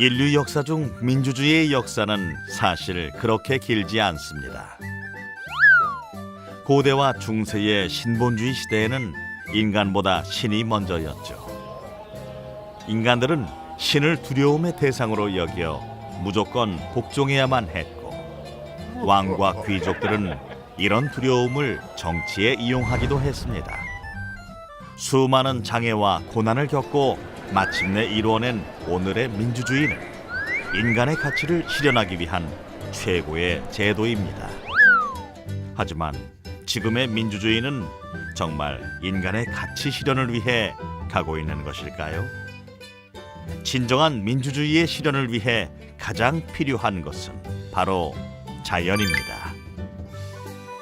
인류 역사 중 민주주의의 역사는 사실 그렇게 길지 않습니다. 고대와 중세의 신본주의 시대에는 인간보다 신이 먼저였죠. 인간들은 신을 두려움의 대상으로 여겨 무조건 복종해야만 했고 왕과 귀족들은 이런 두려움을 정치에 이용하기도 했습니다. 수많은 장애와 고난을 겪고 마침내 이루어낸 오늘의 민주주의는 인간의 가치를 실현하기 위한 최고의 제도입니다. 하지만 지금의 민주주의는 정말 인간의 가치 실현을 위해 가고 있는 것일까요? 진정한 민주주의의 실현을 위해 가장 필요한 것은 바로 자연입니다.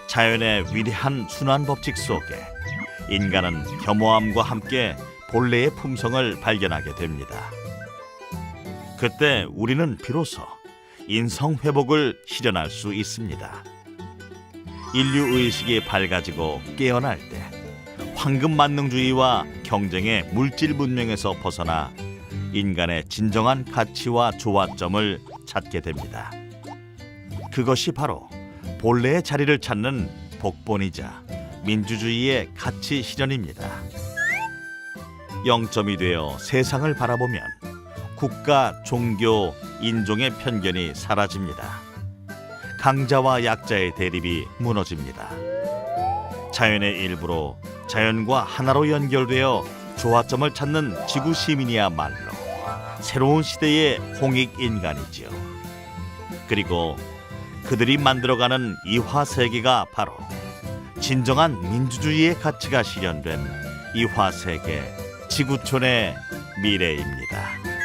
자연의 위대한 순환 법칙 속에 인간은 겸허함과 함께 본래의 품성을 발견하게 됩니다. 그때 우리는 비로소 인성 회복을 실현할 수 있습니다. 인류 의식이 밝아지고 깨어날 때 황금 만능주의와 경쟁의 물질 문명에서 벗어나 인간의 진정한 가치와 조화점을 찾게 됩니다. 그것이 바로 본래의 자리를 찾는 복본이자 민주주의의 가치 실현입니다. 영점이 되어 세상을 바라보면 국가, 종교, 인종의 편견이 사라집니다. 강자와 약자의 대립이 무너집니다. 자연의 일부로 자연과 하나로 연결되어 조화점을 찾는 지구 시민이야말로 새로운 시대의 홍익 인간이지요. 그리고 그들이 만들어가는 이화 세계가 바로 진정한 민주주의의 가치가 실현된 이화 세계 지구촌의 미래입니다.